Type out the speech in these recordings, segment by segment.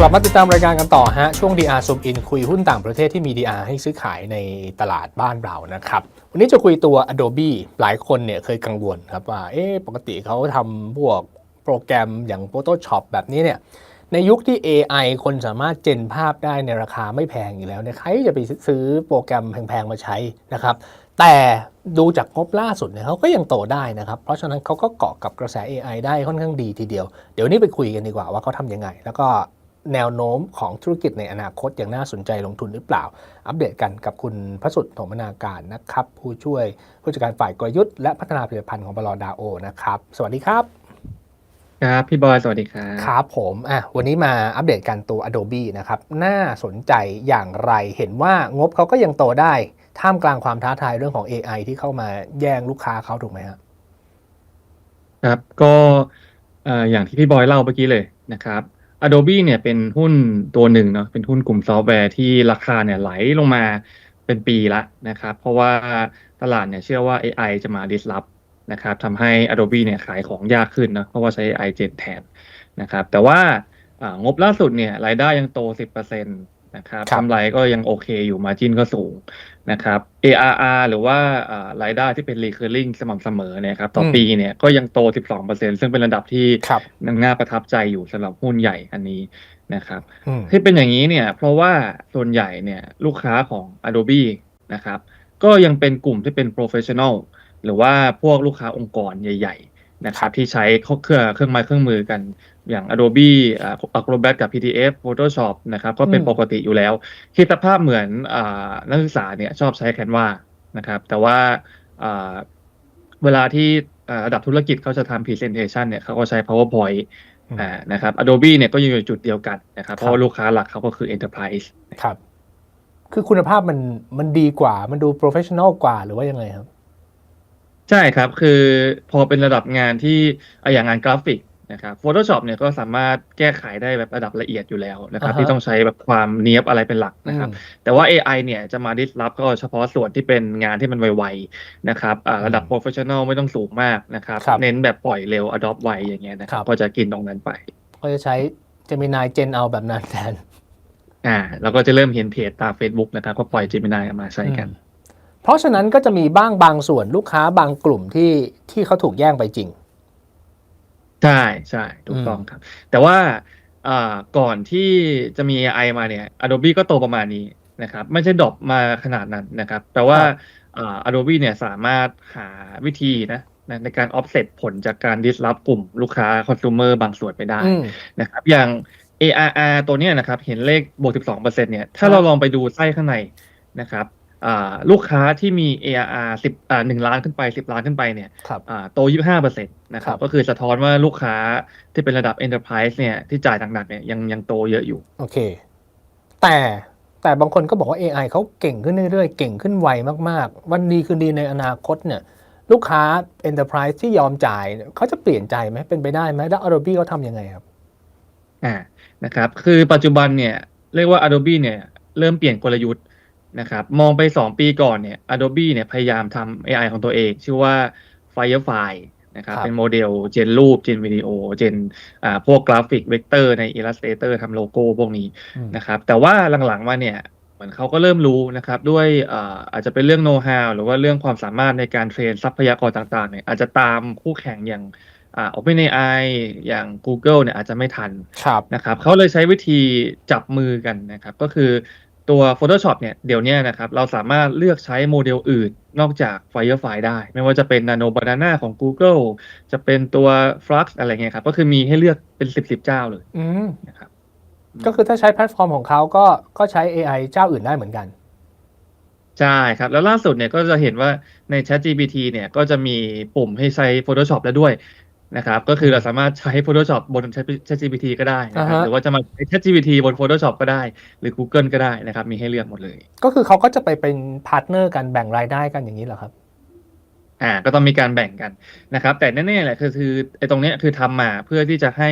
กลับมาติดตามรายการกันต่อฮะ ช่วง DR Zoom In คุยหุ้นต่างประเทศที่มี DR ให้ซื้อขายในตลาดบ้านเรานะครับ วันนี้จะคุยตัว Adobe หลายคนเนี่ยเคยกังวลครับว่า เอ๊ะปกติเขาทำพวกโปรแกรมอย่าง Photoshop แบบนี้เนี่ยในยุคที่ AI คนสามารถเจนภาพได้ในราคาไม่แพงอยู่แล้วเนี่ยใครจะไปซื้อโปรแกรมแพงๆมาใช้นะครับ แต่ดูจากงบล่าสุดเนี่ยเขาก็ยังโตได้นะครับ เพราะฉะนั้นเขาก็เกาะกับกระแส AI ได้ค่อนข้างดีทีเดียว เดี๋ยวนี้ไปคุยกันดีกว่าว่าเขาทำยังไง แล้วก็ แนวโน้มของธุรกิจในอนาคตยังน่าสนใจลงทุนหรือเปล่า อัปเดตกันกับคุณพระสุดโถมนาการนะครับ ผู้ช่วยผู้จัดการฝ่ายกลยุทธ์และพัฒนาผลิตภัณฑ์ของบลดาโอนะครับ สวัสดีครับ ครับ พี่บอย สวัสดีครับ ครับผมอะวันนี้มาอัปเดตกันตัว Adobe นะครับ น่าสนใจอย่างไรเห็นว่างบเขาก็ยังโตได้ ท่ามกลางความท้าทายเรื่องของ AI ที่เข้ามาแย่งลูกค้าเขาถูกไหมฮะครับก็เอ่ออย่างที่พี่บอยเล่าเมื่อกี้เลยนะครับ Adobe เนี่ยเป็นหุ้นตัวหนึ่งเนาะเป็นหุ้นกลุ่มซอฟต์แวร์ที่ราคาเนี่ยไหลลงมาเป็นปีละนะครับ เพราะว่าตลาดเนี่ยเชื่อว่า AI จะมา disrupt นะครับทำให้ Adobe เนี่ยขายของยากขึ้นเนะเพราะว่าใช้ AI เจนแทนนะครับ แต่ว่าอ่างบล่าสุดเนี่ยรายได้ยังโต 10%นะครับครับกำไรก็ยังโอเคอยู่ margin ก็สูงนะครับ ARR หรือว่าอ่ารายได้ที่เป็น recurring สม่ำเสมอเนี่ยครับต่อปีเนี่ยก็ยังโต 12%ซึ่งเป็นระดับที่ครับยังน่าประทับใจอยู่สำหรับหุ้นใหญ่อันนี้นะครับอืมที่เป็นอย่างนี้เนี่ยเพราะว่าส่วนใหญ่เนี่ยลูกค้าของ Adobe นะครับก็ยังเป็นกลุ่มที่เป็น professional หรือว่าพวกลูกค้าองค์กรใหญ่ ๆ นะครับที่ใช้เครื่องเครื่องไม้เครื่องมือกัน อย่าง Adobe อ่า Acrobat กับ PDF Photoshop นะครับ ก็เป็นอืมปกติอยู่แล้ว คิดสภาพเหมือนอานักศึกษาเนี่ยชอบใช้ Canva นะครับ แต่ว่าอ่าเวลาที่อ่าระดับธุรกิจเขาจะทำ Presentation เนี่ยเขาก็ใช้ PowerPoint อืมอ่านะครับ Adobe เนี่ยก็ยังอยู่จุดเดียวกันนะครับ เพครัราะบว่าลูกค้าหลักเขาก็คือ Enterprise ครับ คือคุณภาพมันมันดีกว่า มันดู professional กว่าหรือว่ายังไงครับ ใช่ครับ คือพอเป็นระดับงานที่อะอย่างงานกราฟิก นะครับ Photoshop เนี่ยก็สามารถแก้ไขได้แบบระดับละเอียดอยู่แล้วนะครับอ่าฮะที่ต้องใช้แบบความเนียบอะไรเป็นหลักนะครับอืมแต่ว่า AI เนี่ยจะมา disrupt ก็เฉพาะส่วนที่เป็นงานที่มันไวๆนะครับอ่าระดับอืม professional ไม่ต้องสูงมากนะครับครับ เน้นแบบปล่อยเร็ว adopt ไวอย่างเงี้ยนะคครัรับบก็จะกินตรงนั้นไป ก็จะใช้ Gemini Gen เอาแบบนั้นแทนอ่าเราก็จะเริ่มเห็นเพจตาม Facebook นะครับก็ปล่อย Gemini ออกมาใช้กันอืมเพราะฉะนั้นก็จะมีบ้างบางส่วนลูกค้าบางกลุ่มที่ที่เขาถูกแย่งไปจริง ใช่ใช่ถูกอืมต้องครับ แต่ว่าอ่าก่อนที่จะมี AI มาเนี่ย Adobe ก็โตประมาณนี้นะครับ ไม่ใช่ดรอปมาขนาดนั้นนะครับแปลว่าอ่า Adobe เนี่ยสามารถหาวิธีนะนะในการ offset ผลจากการ disrupt กลุ่มลูกค้า consumer บางส่วนไปได้อืมนะครับ อย่าง ARR ตัวเนี้ยนะครับ เห็นเลขบวก 12%เนี่ย ถ้าครับเราลองไปดูไส้ข้างในนะครับอ่า ลูกค้าที่มี ARR 10อ่า1ล้านขึ้นไป 10 ล้านขึ้นไปเนี่ยครับอ่าโต 25เปอร์เซ็นต์นะคครัรับบก็คือสะท้อนว่าลูกค้าที่เป็นระดับ enterprise เนี่ยที่จ่ายหนักๆเนี่ยยังยังโตเยอะอยู่ โอเค แต่แต่บางคนก็บอกว่า AI เขาเก่งขึ้นเรื่อยๆ เก่งขึ้นไวมากๆ วันดีคืนดีในอนาคตเนี่ย ลูกค้า Enterprise ที่ยอมจ่าย เขาจะเปลี่ยนใจไหมเป็นไปได้ไหมแล้ว Adobe เขาทำยังไงครับอ่านะครับ คือปัจจุบันเนี่ย เรียกว่า Adobe เนี่ย เริ่มเปลี่ยนกลยุทธ์ นะครับมองไป 2 ปีก่อนเนี่ย Adobe เนี่ยพยายามทำ AI ของตัวเอง ชื่อว่า Firefly นะครับครับเป็นโมเดลเจนรูปเจนวิดีโอเจนอ่าพวกกราฟิกเวกเตอร์ใน Illustrator ทำโลโก้พวกนี้อืมนะครับแต่ว่าหลังๆมาเนี่ยเหมือนเขาก็เริ่มรู้นะครับด้วยอ่าอาจจะเป็นเรื่องโน้ตฮาวหรือว่าเรื่องความสามารถในการเทรนทรัพยากรต่างๆเนี่ยอาจจะตามคู่แข่งอย่างอ่า OpenAI อย่าง Google เนี่ยอาจจะไม่ทันครับนะครับเขาเลยใช้วิธีจับมือกันนะครับก็คือ ตัว Photoshop เนี่ยเดี๋ยวเนี้ยนะครับเราสามารถเลือกใช้โมเดลอื่นนอกจาก Firefly ได้ ไม่ว่าจะเป็น Nano Banana ของ Google จะเป็นตัว Flux อะไรเงี้ยครับ ก็คือมีให้เลือกเป็น10 10เจ้าเลยอืมนะครับก็คือถ้าใช้แพลตฟอร์มของเขาก็ก็ใช้ AI เจ้าอื่นได้เหมือนกัน ใช่ครับ แล้วล่าสุดเนี่ยก็จะเห็นว่าใน ChatGPT เนี่ยก็จะมีปุ่มให้ใช้ Photoshop แล้วด้วย นะครับก็คือเราสามารถใช้ Photoshop บน ChatGPT ก็ได้นะครับอ่าฮะ หรือว่าจะมาใช้ ChatGPT บน Photoshop ก็ได้ หรือ Google ก็ได้นะครับมีให้เลือกหมดเลย ก็คือเขาก็จะไปเป็นพาร์ทเนอร์กันแบ่งรายได้กันอย่างนี้เหรอครับ อ่าก็ต้องมีการแบ่งกันนะครับ แต่แน่ๆแหละคือคือไอ้ตรงเนี้ยคือทำมาเพื่อที่จะให้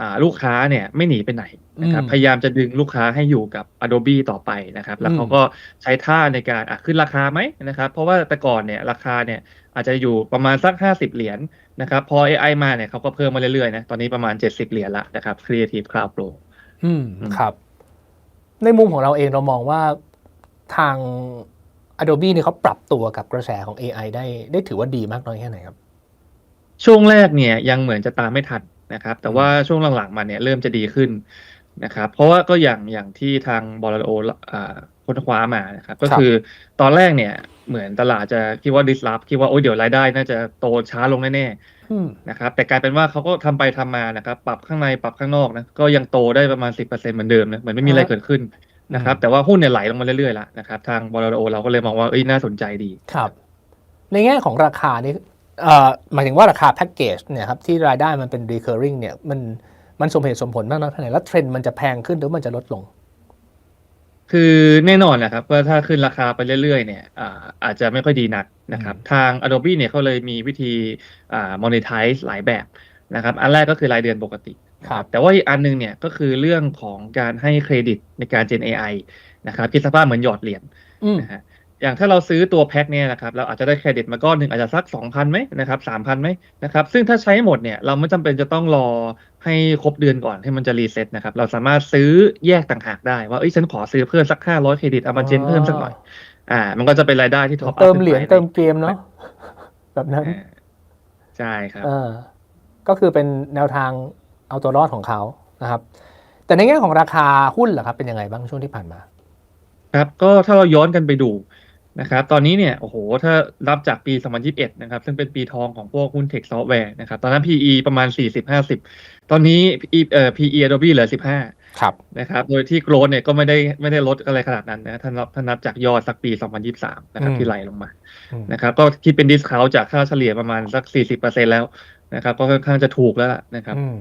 อ่าลูกค้าเนี่ยไม่หนีไปไหนนะครับอืมพยายามจะดึงลูกค้าให้อยู่กับ Adobe ต่อไปนะครับ แล้วเขาอืม ก็ใช้ท่าในการอะขึ้นราคาไหมนะครับ เพราะว่าแต่ก่อนเนี่ยราคาเนี่ยอาจจะอยู่ประมาณสัก 50 เหรียญ นะครับพอ AI มาเนี่ยเขาก็เพิ่มมาเรื่อยๆนะตอนนี้ประมาณ 70 เหรียญละนะครับ Creative Cloud Pro อืมอืมครับ ในมุมของเราเองเรามองว่าทาง Adobe เนี่ยเขาปรับตัวกับกระแสของ AI ได้ได้ถือว่าดีมากน้อยแค่ไหนครับ ช่วงแรกเนี่ยยังเหมือนจะตามไม่ทันนะครับ แต่ว่าช่วงหลังๆมาเนี่ยเริ่มจะดีขึ้นนะครับ เพราะว่าก็อย่างอย่างที่ทางบอลโออ่าค้นคว้ามานะครับ ก็ครับคือตอนแรกเนี่ยเหมือนตลาดจะคิดว่า disrupt คิดว่าโอ้ยเดี๋ยวรายได้น่าจะโตช้าลงแน่อืมๆนะครับ แต่กลายเป็นว่าเขาก็ทำไปทำมานะครับ ปรับข้างในปรับข้างนอกนะก็ยังโตได้ประมาณ 10%เหมือนเดิมนะเหมือนไม่มีอะไรเกิดขึ้นนะครับอืมแต่ว่าหุ้นเนี่ยไหลลงมาเรื่อยๆแล้วนะครับ ทางบอลโอเราก็เลยมองว่าเอ้ยน่าสนใจดีครับ ในแง่ของราคานี่เอ่อหมายถึงว่าราคาแพ็กเกจเนี่ยครับที่รายได้มันเป็น recurring เนี่ยมันมันสมเหตุสมผลมากน้อยแค่ไหนแล้วเทรนด์มันจะแพงขึ้นหรือมันจะลดลง คือแน่นอนนะครับว่าถ้าขึ้นราคาไปเรื่อยๆเนี่ยอ่าอาจจะไม่ค่อยดีนักนะครับ ทาง Adobe เนี่ยเขาเลยมีวิธีอ่า monetize หลายแบบนะครับ อันแรกก็คือรายเดือนปกตินะครับแต่ว่าอีกอันหนึงเนี่ยก็คือเรื่องของการให้เครดิตในการ Gen AI นะครับคิดสภาพเหมือนหยอดเหรียญอืมนะฮะ อย่างถ้าเราซื้อตัวแพ็คเนี่ยนะครับเราอาจจะได้เครดิตมาก้อนหนึ่งอาจจะสัก 2,000ไหมนะครับ3,000ไหมนะครับซึ่งถ้าใช้หมดเนี่ยเราไม่จำเป็นจะต้องรอให้ครบเดือนก่อนให้มันจะรีเซ็ตนะครับเราสามารถซื้อแยกต่างหากได้ ว่าเอ้ยฉันขอซื้อเพิ่มสัก 500เครดิตเอามาเจนเพิ่มสักหน่อย อ่า มันก็จะเป็นรายได้ที่ท็อปเติมเหรียญเติมเกมเนาะแบบนั้นใช่ครับเออก็คือเป็นแนวทางเอาตัวรอดของเขานะครับ แต่ในแง่ของราคาหุ้นล่ะครับเป็นยังไงบ้างช่วงที่ผ่านมา ครับก็ถ้าเราย้อนกันไปดู นะครับตอนนี้เนี่ยโอ้โหถ้ารับจากปี 2021 นะครับ ซึ่งเป็นปีทองของพวกหุ้นเทคซอฟต์แวร์นะครับ ตอนนั้น PE ประมาณ 40-50 ตอนนี้ PE เอ่อ PE Adobe เหลือ 15 ครับนะครับ โดยที่โกลดเนี่ยก็ไม่ได้ไม่ได้ลดอะไรขนาดนั้นนะถ้านับถ้านับจากยอดสักปี 2023 นะครับอืมที่ไหลลงมาอืมนะครับก็คิดเป็นดิสคาวจากค่าเฉลี่ยประมาณสัก 40%แล้วนะครับ ก็ค่อนข้างจะถูกแล้วล่ะนะครับอืม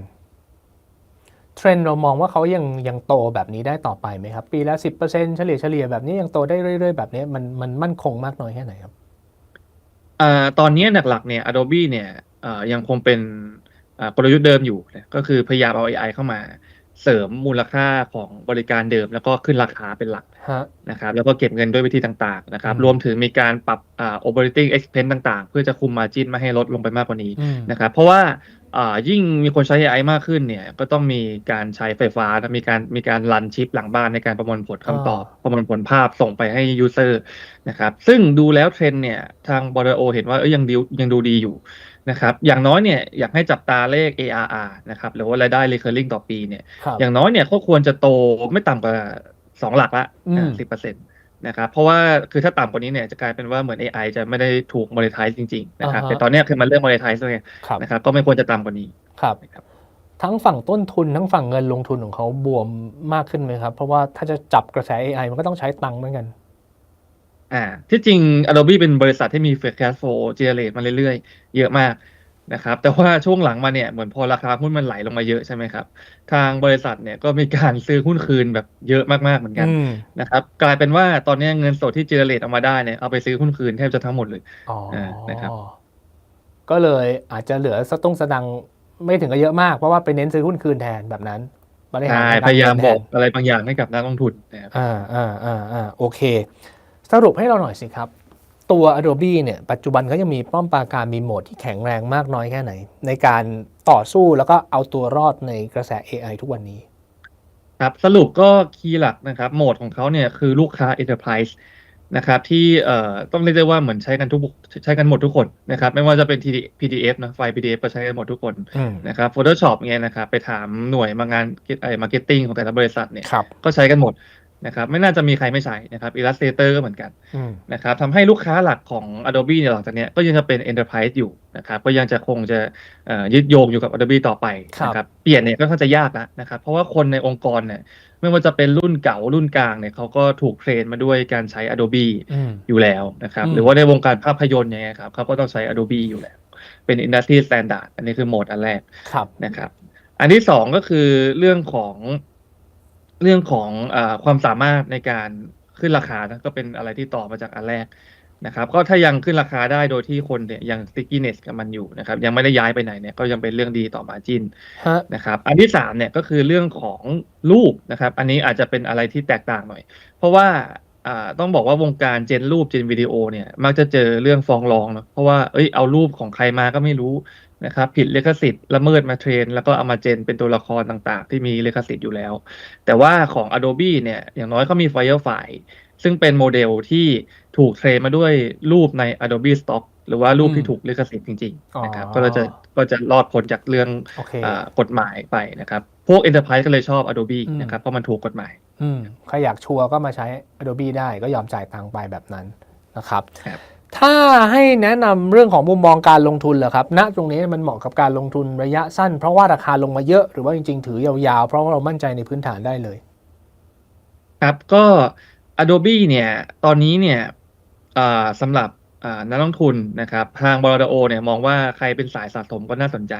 เทรนด์เรามองว่าเขายังยังโตแบบนี้ได้ต่อไปไหมครับ ปีละสิบเปอร์เซ็นเฉลี่ยเฉลี่ยแบบนี้ยังโตได้เรื่อย ๆ แบบนี้มันมันมั่นคงมากน้อยแค่ไหนครับอ่าตอนนี้หลักๆเนี่ย Adobe เนี่ยอ่ายังคงเป็นอ่ากลยุทธ์เดิมอยู่นะก็คือพยายามเอา AI เข้ามาเสริมมูลค่าของบริการเดิม แล้วก็ขึ้นราคาเป็นหลักฮะนะครับแล้วก็เก็บเงินด้วยวิธีต่างๆนะครับอืมรวมถึงมีการปรับอ่า operating expense ต่างๆ เพื่อจะคุม margin ไม่ให้ลดลงไปมากกว่านี้อืมนะครับเพราะว่า อ่ายิ่งมีคนใช้ AI มากขึ้นเนี่ย ก็ต้องมีการใช้ไฟฟ้านะมีการมีการรันชิปหลังบ้านในการประมวลผลคำตอบ ประมวลผลภาพส่งไปให้ user นะครับ ซึ่งดูแล้วเทรนด์เนี่ย ทางบริโอเห็นว่าเอ้ยยังดียังดูดีอยู่นะครับ อย่างน้อยเนี่ยอยากให้จับตาเลข ARR นะครับ หรือว่ารายได้ recurring ต่อปีเนี่ยครับอย่างน้อยเนี่ยก็ควรจะโตไม่ต่ำกว่าสองหลักละอืมสิบเปอร์เซ็นต์ นะครับเพราะว่าคือถ้าต่ำกว่านี้เนี่ยจะกลายเป็นว่าเหมือน AI จะไม่ได้ถูก monetize จริงๆนะครับอ่าฮะแต่ตอนเนี้ยคือมันเริ่ม monetize แล้วไงครับนะครับก็ไม่ควรจะต่ำกว่านี้ครับนะครับทั้งฝั่งต้นทุนทั้งฝั่งเงินลงทุนของเขาบวมมากขึ้นไหมครับ เพราะว่าถ้าจะจับกระแส AI มันก็ต้องใช้ตังค์เหมือนกันอ่าที่จริง Adobe เป็นบริษัทที่มี free cash flow generate มาเรื่อยๆ เยอะมาก นะครับแต่ว่าช่วงหลังมาเนี่ยเหมือนพอราคาหุ้นมันไหลลงมาเยอะใช่ไหมครับ ทางบริษัทเนี่ยก็มีการซื้อหุ้นคืนแบบเยอะมากๆเหมือนกันอืมนะครับกลายเป็นว่าตอนนี้เงินสดที่ generate ออกมาได้เนี่ยเอาไปซื้อหุ้นคืนแทบจะทั้งหมดเลยอ๋ออานะครับก็เลยอาจจะเหลือสตุ้งสดังไม่ถึงกับเยอะมากเพราะว่าไปเน้นซื้อหุ้นคืนแทนแบบนั้นบริหารใช่ทงกรพยายามเงินแทบอกนอะไรบางอย่างให้กับนักลงทุนนะครับอ่าอ่าอ่าอ่าโอเค สรุปให้เราหน่อยสิครับ ตัว Adobe เนี่ยปัจจุบันเขายังมีป้อมปราการมีโหมดที่แข็งแรงมากน้อยแค่ไหน ในการต่อสู้แล้วก็เอาตัวรอดในกระแส AI ทุกวันนี้ ครับสรุปก็คีย์หลักนะครับ โหมดของเขาเนี่ยคือลูกค้า enterprise นะครับที่เอ่อต้องเรียกได้ว่าเหมือนใช้กันทุกใช้กันหมดทุกคนนะครับไม่ว่าจะเป็น PDF นะไฟล์ PDF ก็ใช้กันหมดทุกคนอืมนะครับ Photoshop เงี้ยนะครับไปถามหน่วยมางานไอ้ marketing ของแต่ละบริษัทเนี่ยครับก็ใช้กันหมด นะครับไม่น่าจะมีใครไม่ใช้นะครับ Illustrator ก็เหมือนกันอืมนะครับทำให้ลูกค้าหลักของ Adobe เนี่ยหลังจากเนี้ยก็ยังจะเป็น Enterprise อยู่นะครับก็ยังจะคงจะเอ่อยึดโยงอยู่กับ Adobe ต่อไปครับนะครับเปลี่ยนเนี่ยก็ค่อนข้างจะยากแล้วนะครับเพราะว่าคนในองค์กรเนี่ยไม่ว่าจะเป็นรุ่นเก่ารุ่นกลางเนี่ยเขาก็ถูกเทรนมาด้วยการใช้ Adobe อืมอยู่แล้วนะครับอืมหรือว่าในวงการภาพยนตร์อย่างเงี้ยครับเขาก็ต้องใช้ Adobe อยู่แล้ว เป็น Industry Standard อันนี้คือโหมดอันแรกครับนะครับอันที่สองก็คือเรื่องของ เรื่องของอาความสามารถในการขึ้นราคานะก็เป็นอะไรที่ต่อมาจากอันแรกนะครับ ก็ถ้ายังขึ้นราคาได้โดยที่คนเนี่ยยัง stickiness กับมันอยู่นะครับ ยังไม่ได้ย้ายไปไหนเนี่ยก็ยังเป็นเรื่องดีต่อมาจินฮะนะครับ อันที่สามเนี่ยก็คือเรื่องของรูปนะครับ อันนี้อาจจะเป็นอะไรที่แตกต่างหน่อย เพราะว่าอ่าต้องบอกว่าวงการเจนรูปเจนวิดีโอเนี่ยมักจะเจอเรื่องฟ้องร้องเนอะเพราะว่าเอ้ยเอารูปของใครมาก็ไม่รู้ นะครับผิดลิขสิทธิ์ละเมิดมาเทรน แล้วก็เอามาเจนเป็นตัวละครต่างๆ ที่มีลิขสิทธิ์อยู่แล้ว แต่ว่าของ Adobe เนี่ยอย่างน้อยเขามี Firefly ซึ่งเป็นโมเดลที่ถูกเทรนมาด้วยรูปใน Adobe Stock หรือว่ารูปอืมที่ถูกลิขสิทธิ์จริงอ๋อๆนะครับก็จะก็จะรอดพ้นจากเรื่องโอเคอากฎหมายไปนะครับ พวก Enterprise ก็เลยชอบ Adobe อืมนะครับเพราะมันถูกกฎหมายอืมใครอยากชัวร์ก็มาใช้ Adobe ได้ก็ยอมจ่ายตังค์ไปแบบนั้นนะครับครับ ถ้าให้แนะนำเรื่องของมุมมองการลงทุนเหรอครับ ณ ตรงนี้มันเหมาะกับการลงทุนระยะสั้น เพราะว่าราคาลงมาเยอะ หรือว่าจริง ๆ ถือยาวๆ เพราะว่าเรามั่นใจในพื้นฐานได้เลย ครับก็ Adobe เนี่ย ตอนนี้เนี่ยอ่าสำหรับอ่านักลงทุนนะครับ ทางบรดโอเนี่ยมองว่าใครเป็นสายสะสมก็น่าสนใจ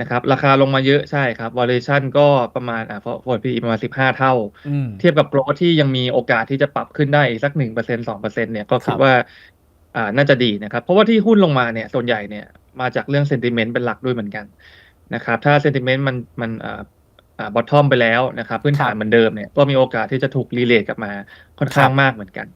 นะครับ ราคาลงมาเยอะใช่ครับ valuation ก็ประมาณอ่า forward PE ประมาณ 15 เท่าอืมเทียบกับ growth ที่ยังมีโอกาสที่จะปรับขึ้นได้อีกสัก 1% 2%เนี่ย ก็คิคดรับว่า อ่าน่าจะดีนะครับ เพราะว่าที่หุ้นลงมาเนี่ยส่วนใหญ่เนี่ยมาจากเรื่อง sentiment เป็นหลักด้วยเหมือนกันนะครับ ถ้า sentiment มันมันอ่าอ่า bottom ไปแล้วนะครับ พื้นฐานเหมือนเดิมเนี่ยก็มีโอกาสที่จะถูก relate กลับมาค่อนข้างมากเหมือนกัน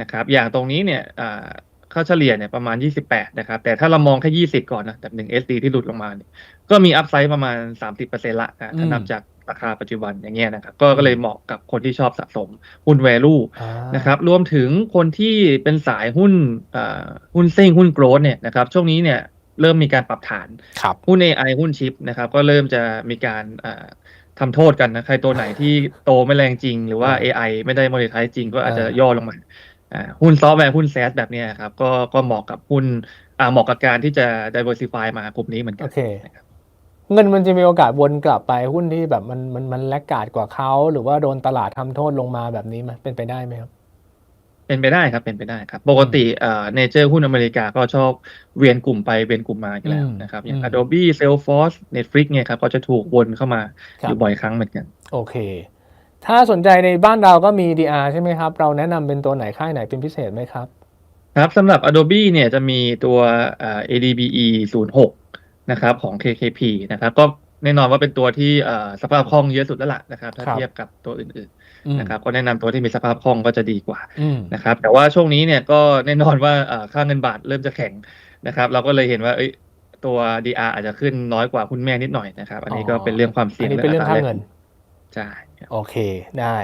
นะครับ อย่างตรงนี้เนี่ยอ่าค่าเฉลี่ยเนี่ยประมาณ 28 นะครับ แต่ถ้าเรามองแค่ 20 ก่อนนะแบบ1 SD ที่หลุดลงมาเนี่ยก็มี upside ประมาณ 30%ละอะถ้านับจาก ราคาปัจจุบันอย่างเงี้ยนะครับก็ก็เลยเหมาะกับคนที่ชอบสะสมหุ้น value อ่านะครับรวมถึงคนที่เป็นสายหุ้นอ่าหุ้นเซ้งหุ้นโกรดเนี่ยนะครับช่วงนี้เนี่ยเริ่มมีการปรับฐานครับหุ้น AI หุ้นชิปนะครับก็เริ่มจะมีการอ่าทำโทษกันนะใครตัวไหนที่โตไม่แรงจริง หรือว่าอ่า AI ไม่ได้ monetize จริงก็อาจจะอ่าย่อลงมาอ่าหุ้นซอฟต์แวร์หุ้น SaaS แบบเนี้ยครับก็ก็เหมาะกับหุ้นอ่าเหมาะกับการที่จะ diversify มากลุ่มนี้เหมือนกัโอนเค เงินมันจะมีโอกาสวนกลับไปหุ้นที่แบบมันมันมันแลกกาดกว่าเขาหรือว่าโดนตลาดทำโทษลงมาแบบนี้ไหมเป็นไปได้ไหมครับ เป็นไปได้ครับเป็นไปได้ครับ ปกติเอ่อเนเจอร์หุ้นอเมริกาก็ชอบเวียนกลุ่มไปเวียนกลุ่มมาอยู่แล้วอืมนะครับ อย่างอืม Adobe Salesforce Netflix เนี่ยครับก็จะถูกวนเข้ามาครัอบยู่บ่อยครั้งเหมือนกัน โอเค ถ้าสนใจในบ้านเราก็มี DR ใช่ไหมครับ เราแนะนำเป็นตัวไหนค่ายไหนเป็นพิเศษไหมครับครับสำหรับ Adobe เนี่ยจะมีตัวเอ่อ ADBE 06 นะครับของ KKP นะครับ ก็แน่นอนว่าเป็นตัวที่เอ่อสภาพคล่องเยอะสุดแล้วล่ะนะครับ ถ้าครับเทียบกับตัวอื่นอืมๆนะครับ ก็แนะนำตัวที่มีสภาพคล่องก็จะดีกว่าอืมนะครับ แต่ว่าช่วงนี้เนี่ยก็แน่นอนว่าเอ่อค่าเงินบาทเริ่มจะแข็งนะครับ เราก็เลยเห็นว่าเอ้ยตัว DR อาจจะขึ้นน้อยกว่าหุ้นแม่นิดหน่อยนะครับ อันนี้ก็เป็นเรื่องความเสี่ยอังนนี้เป็นเรื่องค่าเงินใช่ครับโอเคได้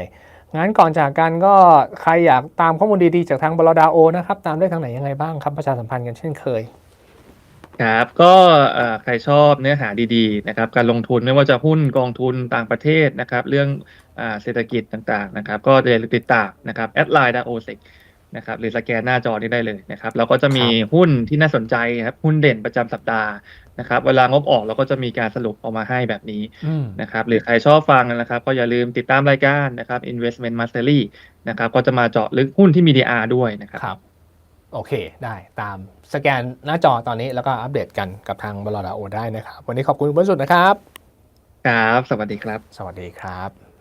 งั้นก่อนจากกันก็ใครอยากตามข้อมูลดีๆ จากทางบลดาโอนะครับ ตามได้ทางไหนยังไงบ้างครับประชาสัมพันธ์กันเช่นเคย ครับก็เอ่อใครชอบเนื้อหาดีๆนะครับการลงทุนไม่ว่าจะหุ้นกองทุนต่างประเทศนะครับเรื่องอ่าเศรษฐกิจต่างๆนะครับก็จะติดตามนะครับแอดไลน์ดาโอเซนะครับหรือสแกนหน้าจอนี้ได้เลยนะครับเราก็จะมีหุ้นที่น่าสนใจครับหุ้นเด่นประจำสัปดาห์นะครับเวลางบออกเราก็จะมีการสรุปออกมาให้แบบนี้อืมนะครับหรือใครชอบฟังนะครับ ก็อย่าลืมติดตามรายการนะครับ Investment Mastery นะครับก็จะมาเจาะลึกหุ้นที่มี DR ด้วยนะครับครับ โอเค ได้ตามสแกนหน้าจอตอนนี้แล้วก็อัปเดตกันกับทางบลดาโอได้นะครับ วันนี้ขอบคุณคุณประสุทธิ์นะครับ ครับ สวัสดีครับ สวัสดีครับ